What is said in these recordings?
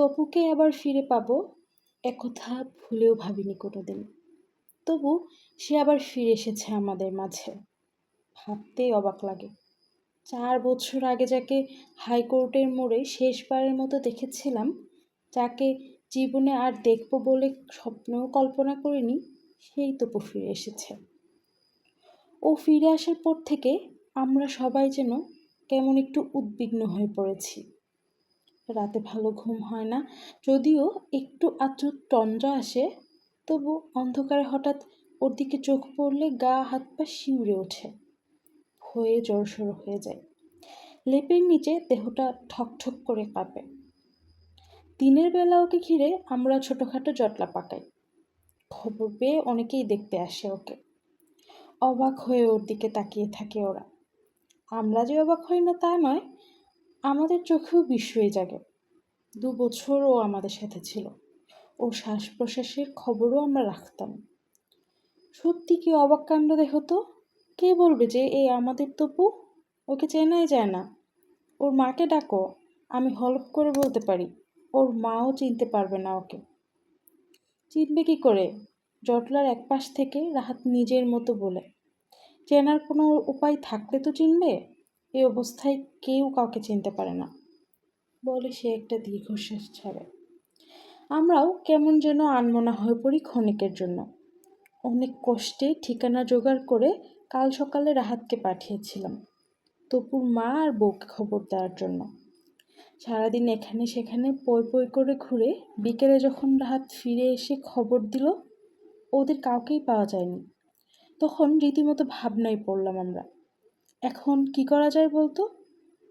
তপুকে আবার ফিরে পাবো একথা ভুলেও ভাবিনি কোনোদিন। তবু সে আবার ফিরে এসেছে আমাদের মাঝে। ভাবতেই অবাক লাগে। চার বছর আগে যাকে হাইকোর্টের মোড়ে শেষবারের মতো দেখেছিলাম, যাকে জীবনে আর দেখব বলে স্বপ্নেও কল্পনা করিনি, সেই তপু ফিরে এসেছে। ও ফিরে আসার পর থেকে আমরা সবাই যেন কেমন একটু উদ্বিগ্ন হয়ে পড়েছি। রাতে ভালো ঘুম হয় না। যদিও একটু আধটু তন্দ্রা আসে, তবু অন্ধকারে হঠাৎ ওর দিকে চোখ পড়লে গা, হাত পা শিউরে ওঠে, হয়ে জড়সড় হয়ে যায়। লেপের নিচে দেহটা ঠকঠক করে কাঁপে। দিনের বেলা ওকে ঘিরে আমরা ছোটোখাটো জটলা পাকাই। খবর পেয়ে অনেকেই দেখতে আসে ওকে। অবাক হয়ে ওর দিকে তাকিয়ে থাকে ওরা। আমরা যে অবাক হই না তা নয় আমাদের চোখেও বিস্ময় জাগে। দু বছর ও আমাদের সাথে ছিল। ওর শ্বাস প্রশ্বাসের খবরও আমরা রাখতাম। সত্যি কি অবাক কাণ্ড দেখো তো? কে বলবে যে এই আমাদের তপু ওকে চেনাই যায় না। ওর মাকে ডাকো, আমি হলপ করে বলতে পারি। ওর মাও চিনতে পারবে না ওকে। চিনবে কি করে? জটলার এক পাশ থেকে রাহাত নিজের মতো বলে। চেনার কোনো উপায় থাকলে তো চিনবে? এই অবস্থায় কেউ কাউকে চিনতে পারে না, বলে সে একটা দীর্ঘশ্বাস ছাড়ে। আমরাও কেমন যেন আনমনা হয়ে পড়ি ক্ষণিকের জন্য। অনেক কষ্টে ঠিকানা জোগাড় করে কাল সকালে রাহাতকে পাঠিয়েছিলাম তপুর মা আর বউকে খবর দেওয়ার জন্য। সারাদিন এখানে সেখানে পই পই করে ঘুরে বিকেলে যখন রাহাত ফিরে এসে খবর দিল, ওদের কাউকেই পাওয়া যায়নি। তখন রীতিমতো ভাবনায় পড়লাম আমরা। এখন কি করা যায় বলতো?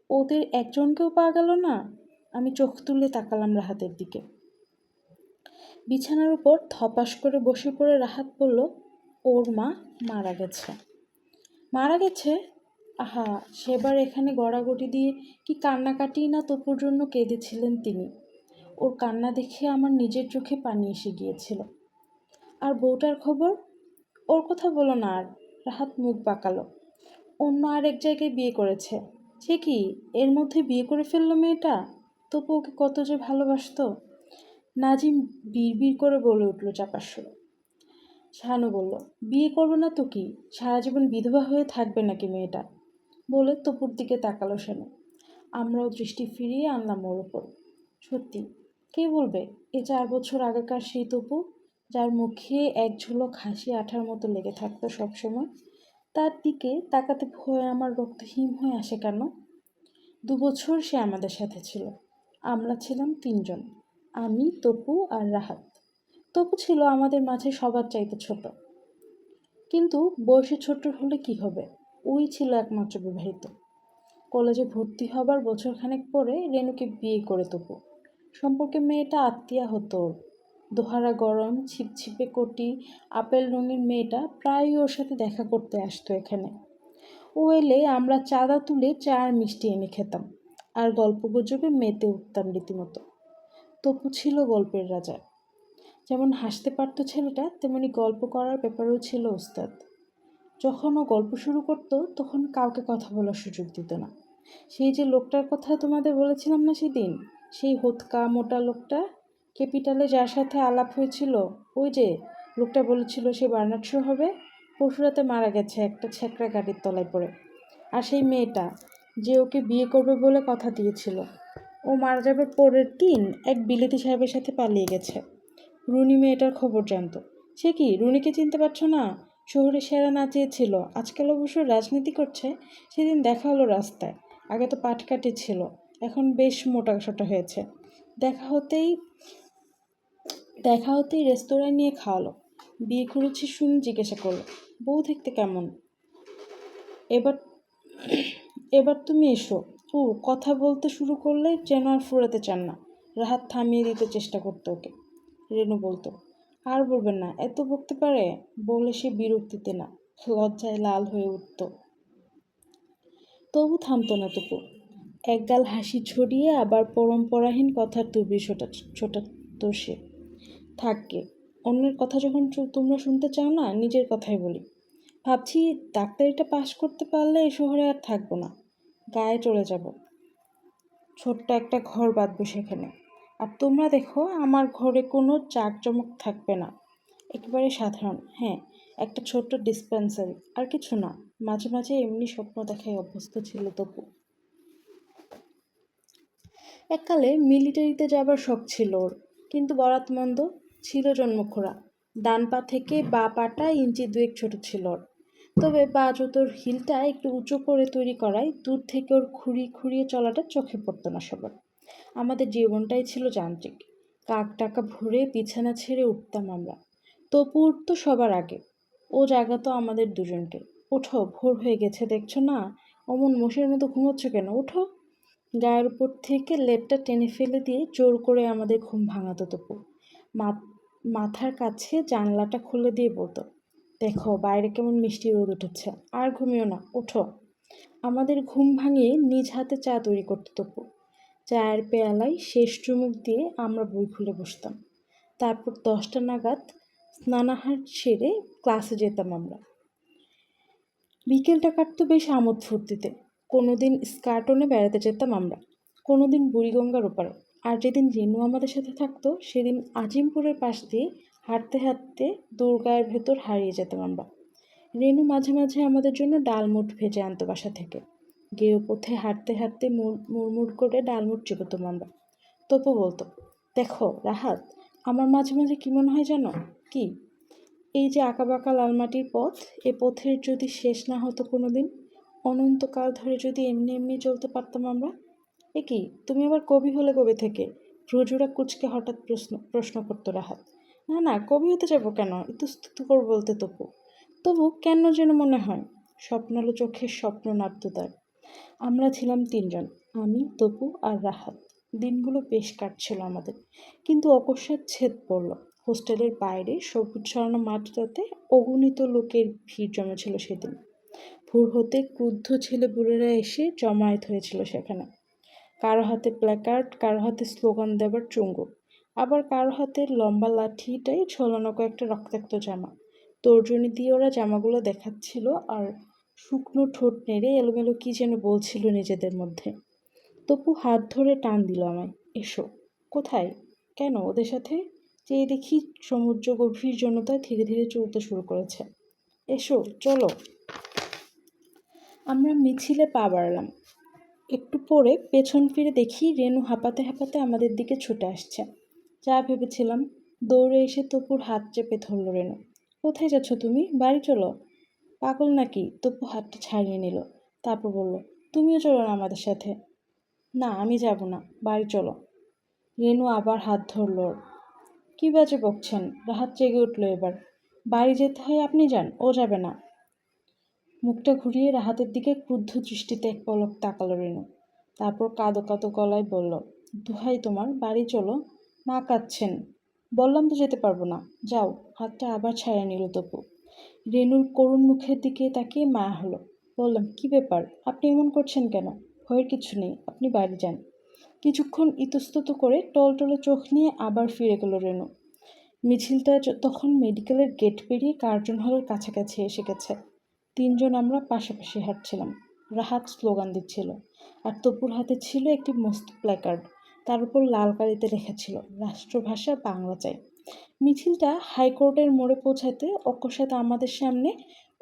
ওদের একজনকেও পাওয়া গেল না। আমি চোখ তুলে তাকালাম রাহাতের দিকে। বিছানার উপর ধপাস করে বসে পড়ে রাহাত বলল, ওর মা মারা গেছে। মারা গেছে? আহা, সেবার এখানে গড়াগড়ি দিয়ে কি কান্নাকাটি না তপুর জন্য কেঁদেছিলেন তিনি। ওর কান্না দেখে আমার নিজের চোখে পানি এসে গিয়েছিল। আর বউটার খবর? ওর কথা বলো না আর। রাহাত মুখ বাঁকালো। অন্য আরেক জায়গায় বিয়ে করেছে। সে কি এর মধ্যে বিয়ে করে ফেলল মেয়েটা? তবু ওকে কত যে ভালোবাসতো। নাজিম বিড় করে বলে উঠল চাপার সুরে। শাহানু বলল, বিয়ে করবে না তো কি? সারা জীবন বিধবা হয়ে থাকবে নাকি মেয়েটা? বলে তপুর দিকে তাকালো শানু। আমরাও দৃষ্টি ফিরিয়ে আনলাম ওর ওপর সত্যি? কে বলবে? এ চার বছর আগেকার সেই তপু, যার মুখে এক ঝলক হাসি আঠার মতো লেগে থাকতো সবসময়। তার দিকে তাকাতে ভয়ে আমার রক্ত হিম হয়ে আসে কেন? দু বছর সে আমাদের সাথে ছিল। আমরা ছিলাম তিনজন, আমি, তপু আর রাহাত। তপু ছিল আমাদের মাঝে সবার চাইতে ছোট। কিন্তু বয়সে ছোট হলে কি হবে? ওই ছিল একমাত্র বিবাহিত। কলেজে ভর্তি হবার বছরখানেক পরে রেণুকে বিয়ে করে তপু। সম্পর্কে মেয়েটা আত্মীয়া হতো ওর। দোহারা গরম, ছিপছিপে কটি আপেল রঙের মেয়েটা প্রায়ই ওর সাথে দেখা করতে আসতো এখানে। ও এলে আমরা চাঁদা তুলে চা আর মিষ্টি এনে খেতাম আর গল্প গুজবে মেতে উঠতাম রীতিমতো। তপু ছিল গল্পের রাজা। যেমন হাসতে পারতো ছেলেটা, তেমনি গল্প করার ব্যাপারেও ছিল ওস্তাদ। যখন ও গল্প শুরু করতো, তখন কাউকে কথা বলার সুযোগ দিত না। সেই যে লোকটার কথা তোমাদের বলেছিলাম না সেদিন? সেই হোতকা মোটা লোকটা ক্যাপিটালে যার সাথে আলাপ হয়েছিল, ওই যে, লোকটা বলেছিল সে বার্নাট শো হবে পরশুরাতে মারা গেছে একটা ছেঁকড়া গাড়ির তলায় পড়ে। আর সেই মেয়েটা, যে ওকে বিয়ে করবে বলে কথা দিয়েছিল, ও মারা যাবার পরের দিন এক বিলেতি সাহেবের সাথে পালিয়ে গেছে। রুনি মেয়েটার খবর জানতো। সে কি, রুনিকে চিনতে পারছ না? শহরে সেরা নাচিয়েছিল আজকাল অবশ্য রাজনীতি করছে, সেদিন দেখা হলো রাস্তায়। আগে তো পাটকাটি ছিল, এখন বেশ মোটা সোটা হয়েছে। দেখা হতেই দেখা হতেই রেস্তোরাঁয় নিয়ে খাওয়ালো। বিয়ে করেছি শুনে জিজ্ঞাসা করল, বউ দেখতে কেমন? এবার এবার তুমি এসো। ও, কথা বলতে শুরু করলে যেন আর ফুরাতে চান না। রাহাত থামিয়ে দিতে চেষ্টা করতো ওকে। রেনু বলতো, আর বলবেন না, এত বকতে পারে? বলে সে বিরক্তিতে না, লজ্জায় লাল হয়ে উঠত। তবু থামতো না তবু একগাল হাসি ছড়িয়ে আবার পরম্পরাহীন কথার তুবি ছোটা ছোটাতো সে। থাককে অন্যের কথা যখন তোমরা শুনতে চাও না, নিজের কথাই বলি। ভাবছি ডাক্তারিটা পাশ করতে পারলে এ শহরে আর থাকব না। গায়ে চলে যাব। ছোট্ট একটা ঘর বাঁধবো সেখানে। আর তোমরা দেখো, আমার ঘরে কোনো জাঁকজমক থাকবে না। একেবারে সাধারণ হ্যাঁ একটা ছোট্ট ডিসপেন্সারি। আর কিছু না, মাঝে মাঝে এমনি স্বপ্ন দেখায় অভ্যস্ত ছিল তপু এককালে মিলিটারিতে যাবার শখ ছিল ওর। কিন্তু বরাতমন্দ ছিল জন্মখোরা ডান পা থেকে বা পাটা ইঞ্চি দুয়েক ছোট ছিল ওর। তবে বা জুতোর হিলটা একটু উঁচু করে তৈরি করায় দূর থেকে ওর খুঁড়ি খুঁড়িয়ে চলাটা চোখে পড়তো না সবার। আমাদের জীবনটাই ছিল যান্ত্রিক। কাক টাকা ভরে বিছানা ছেড়ে উঠতাম আমরা। তপু উঠতো সবার আগে। ও জাগাতো আমাদের দুজনকে। ওঠো, ভোর হয়ে গেছে, দেখছ না? অমন মোষের মতো ঘুমোচ্ছ কেন? ওঠো। গায়ের উপর থেকে লেপটা টেনে ফেলে দিয়ে জোর করে আমাদের ঘুম ভাঙাতো তপু মাথার কাছে জানলাটা খুলে দিয়ে বলতো দেখো, বাইরে কেমন মিষ্টি রোদ উঠেছে, আর ঘুমিও না ওঠো আমাদের ঘুম ভাঙিয়ে নিজ হাতে চা তৈরি করতো তপু চায়ের পেয়ালায় শেষ চুমুক দিয়ে আমরা বই খুলে বসতাম। তারপর দশটা নাগাদ স্নানাহার সেরে ক্লাসে যেতাম আমরা। বিকেলটা কাটতো বেশ আমোদ ফুর্তিতে। কোনো দিন স্কার্টনে বেড়াতে যেতাম আমরা। কোনো দিন বুড়িগঙ্গার ওপারে। আর যেদিন রেনু আমাদের সাথে থাকতো, সেদিন আজিমপুরের পাশ দিয়ে হাঁটতে হাঁটতে দুর্গার ভেতর হারিয়ে যেতাম আমরা। রেনু মাঝে মাঝে আমাদের জন্য ডালমুট ভেজে আনতো বাসা থেকে। গেও পথে হাঁটতে হাঁটতে মুড়মুড় করে ডালমুট চেপতাম আমরা। তপু বলতো, দেখো, রাহাত, আমার মাঝে মাঝে কী মনে হয় জানো? কি? এই যে আঁকাবাঁকা লালমাটির পথ, এ পথের যদি শেষ না হতো কোনো দিন অনন্তকাল ধরে যদি এমনি এমনি চলতে পারতাম আমরা? এ কি, তুমি আবার কবি হলে কবে থেকে? ভ্রজুরা কুচকে হঠাৎ প্রশ্ন প্রশ্ন করতো রাহাত। না না, কবি হতে যাব কেন? ইতস্তু কর বলতে তবু। তবু কেন যেন মনে হয়? স্বপ্নালো চোখের স্বপ্ন তার আমরা ছিলাম তিনজন, আমি, তপু আর রাহাত। দিনগুলো বেশ কাটছিল আমাদের। কিন্তু অকস্মাৎ ছেদ পড়ল। হোস্টেলের বাইরে সবুজ ছড়ানো মাঠটাতে অগণিত লোকের ভিড় জমেছিল সেদিন। ভোর হতে ক্রুদ্ধ ছেলেপুলেরা এসে জমায়েত হয়েছিল সেখানে। কারও হাতে প্ল্যাকার্ড কারও হাতে স্লোগান দেবার চুঙ্গুক আবার কারও হাতে লম্বা লাঠিটাই ঝোলানো কয়েকটা রক্তাক্ত জামা। তর্জনী দিয়ে ওরা জামাগুলো দেখাচ্ছিল আর শুকনো ঠোঁট নেড়ে এলোমেলো কী যেন বলছিল নিজেদের মধ্যে। তপু হাত ধরে টান দিল আমায়, এসো, কোথায়? কেন ওদের সাথে? চেয়ে দেখি সমুদ্র গভীর জনতা ধীরে ধীরে চলতে শুরু করেছে। এসো, চলো। আমরা মিছিলে পা বাড়ালাম। একটু পরে পেছন ফিরে দেখি রেনু হাঁপাতে হাঁপাতে আমাদের দিকে ছুটে আসছে। যা ভেবেছিলাম, দৌড়ে এসে তপুর হাত চেপে ধরল রেনু। কোথায় যাচ্ছ তুমি? বাড়ি চলো। পাগল নাকি? তপু হাতটা ছাড়িয়ে নিল। তারপর বলল, তুমিও চলো না আমাদের সাথে? না, আমি যাব না। বাড়ি চলো। রেনু আবার হাত ধরল। কী বাজে বকছেন? রাহাত জেগে উঠল এবার। বাড়ি যেতে হয় আপনি যান, ও যাবে না। মুখটা ঘুরিয়ে রাহাতের দিকে ক্রুদ্ধ দৃষ্টিতে এক পলক তাকালো রেনু তারপর কাঁদো কাঁদো গলায় বলল, দুহাই তোমার, বাড়ি চলো। মা কাঁদছেন। বললাম তো যেতে পারব না। যাও, হাতটা আবার ছাড়িয়ে নিল তপু। রেনুর করুণ মুখের দিকে তাকিয়ে মা হলো। বললাম, কি ব্যাপার? আপনি এমন করছেন কেন? ভয়ের কিছু নেই। আপনি বাড়ি যান। কিছুক্ষণ ইতস্তত করে টলটলে চোখ নিয়ে আবার ফিরে গেল রেনু মিছিলটা তখন মেডিকেলের গেট পেরিয়ে কার্জন হলের কাছাকাছি এসে গেছে। তিনজন আমরা পাশাপাশি হাঁটছিলাম। রাহাত স্লোগান দিচ্ছিল। আর তপুর হাতে ছিল একটি মস্ত প্ল্যাকার্ড। তার উপর লাল কালিতে লেখা ছিল, রাষ্ট্রভাষা বাংলা চাই। মিছিলটা হাইকোর্টের মোড়ে পৌঁছাতে অকস্মাত আমাদের সামনে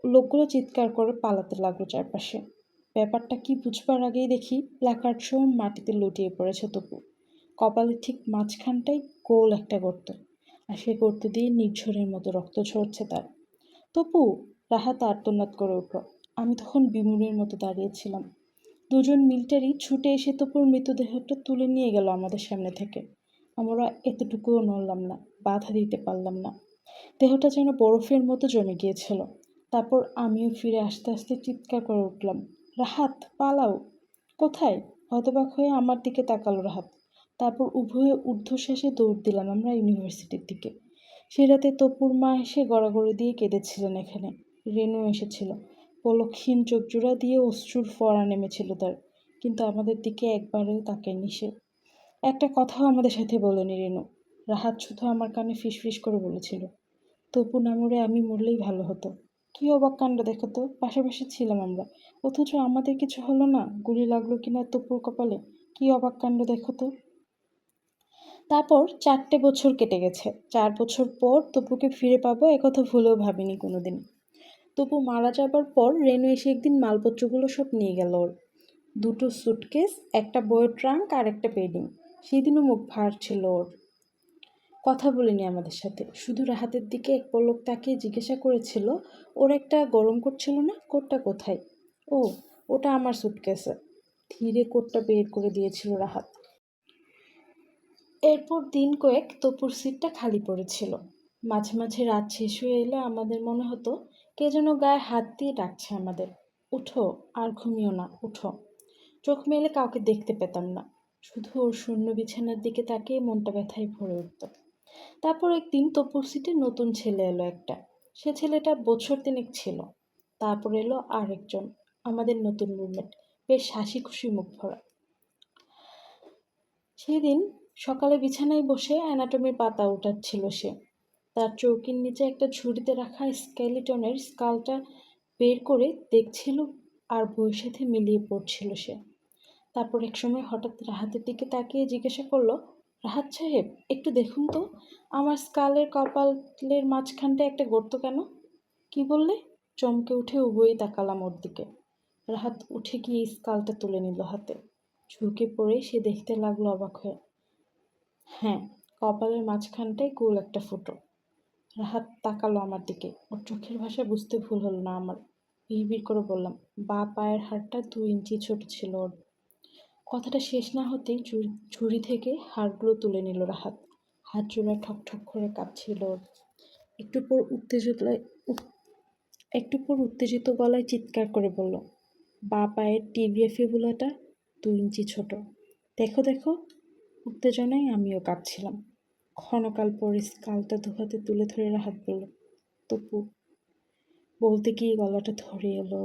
লোকগুলো চিৎকার করে পালাতে লাগল চারপাশে। ব্যাপারটা কি বুঝবার আগেই দেখি প্ল্যাকার্ড সহ মাটিতে লুটিয়ে পড়েছে তপু। কপালের ঠিক মাঝখানটাই গোল একটা গর্ত। আর সে গর্ত দিয়ে নির্ঝরের মতো রক্ত ঝরছে তার। তপু রাহাত আর্তনাদ করে উঠল। আমি তখন বিমুরের মতো দাঁড়িয়েছিলাম দুজন মিলিটারি ছুটে এসে তপুর মৃতদেহটা তুলে নিয়ে গেল আমাদের সামনে থেকে। আমরা এতটুকুও নড়লাম না, বাধা দিতে পারলাম না। দেহটা যেন বরফের মতো জমে গিয়েছিল। তারপর আমিও ফিরে আস্তে আস্তে চিৎকার করে উঠলাম, রাহাত, পালাও। কোথায়? হতবাক হয়ে আমার দিকে তাকালো রাহাত। তারপর উভয়ে ঊর্ধ্বশ্বাসে দৌড় দিলাম আমরা ইউনিভার্সিটির দিকে। সে রাতে তপুর মা এসে গড়াগড়ি দিয়ে কেঁদেছিলেন এখানে। রেনু এসেছিল। পলক্ষীন চোখজোড়া দিয়ে অশ্রুর ফড়া নেমেছিল তার, কিন্তু আমাদের দিকে একবারেও তাকে নিষে একটা কথাও আমাদের সাথে বলেনি রেনু রাহাত শুধু আমার কানে ফিসফিস করে বলেছিল, তপু না মরে আমি মরলেই ভালো হতো। কী অবাক কাণ্ড দেখো তো, পাশাপাশি ছিলাম আমরা। অথচ আমাদের কিছু হলো না, গুলি লাগল কিনা তপুর কপালে, কী অবাক কাণ্ড দেখো তো? তারপর চারটে বছর কেটে গেছে। চার বছর পর তপুকে ফিরে পাবো একথা ভুলেও ভাবিনি কোনোদিন। তপু মারা যাবার পর রেনু এসে একদিন মালপত্রগুলো সব নিয়ে গেল ওর। দুটো সুটকেস একটা বইয়ের ট্রাঙ্ক আর একটা পেডিং সেদিনও মুখ ভার ছিল ওর। কথা বলিনি আমাদের সাথে। শুধু রাহাতের দিকে এক পলক তাকে জিজ্ঞাসা করেছিল, ওর একটা গরম করছিল না? কোটটা কোথায়? ও, ওটা আমার সুটকেসে ধীরে কোটটা বের করে দিয়েছিল রাহাত। এরপর দিন কয়েক তপুর সিটটা খালি পড়েছিল। মাঝে মাঝে রাত শেষ হয়ে এলে আমাদের মনে হতো কে যেন গায়ে হাত দিয়ে ডাকছে আমাদের। উঠো আর ঘুমিও না, উঠো। চোখ মেলে কাউকে দেখতে পেতাম না। শুধু ওর শূন্য বিছানার দিকে তাকিয়ে মনটা ব্যথায় ভরে উঠত। তারপর একদিন তপুর সিটে নতুন ছেলে এলো একটা। সে ছেলেটা বছর তিনেক ছিল। তারপর এলো আরেকজন, আমাদের নতুন রুমমেট বেশ হাসি খুশি মুখ ভরা। সেদিন সকালে বিছানায় বসে অ্যানাটমির পাতা উঠাচ্ছিল সে। তার চৌকির নিচে একটা ঝুড়িতে রাখা স্কেলিটনের স্কালটা বের করে দেখছিল আর বইয়ের সাথে মিলিয়ে পড়ছিল সে। তারপর এক সময় হঠাৎ রাহাতের দিকে তাকিয়ে জিজ্ঞাসা করল, রাহাত সাহেব, একটু দেখুন তো, আমার স্কালের কপালের মাঝখানটা একটা গর্ত কেন? কি বললে? চমকে উঠে উভয়ই তাকালাম ওর দিকে। রাহাত উঠে গিয়ে স্কালটা তুলে নিল হাতে। ঝুঁকে পড়ে সে দেখতে লাগল অবাক হয়ে। হ্যাঁ কপালের মাঝখানটায় গোল একটা ফুটো। রাহাত তাকালো আমার দিকে। ওর চোখের ভাষা বুঝতে ভুল হলো না আমার। বিড় করে বললাম, বা পায়ের হাড়টা দু ইঞ্চি ছোট ছিল ওর। কথাটা শেষ না হতেই ঝুড়ি থেকে হাড়গুলো তুলে নিল রাহাত। হাত জোড়া ঠক ঠক করে কাঁপছিল ওর। একটু পর উত্তেজিত একটু পর উত্তেজিত গলায় চিৎকার করে বলল, বা পায়ের টিবিএ ফিবুলাটা দু ইঞ্চি ছোট। দেখো দেখো। উত্তেজনায় আমিও কাঁপছিলাম। ক্ষণকাল পরে স্কালটা দুহাতে তুলে ধরে রাহাত বলল তপু বলতে গিয়ে গলাটা ধরে এলো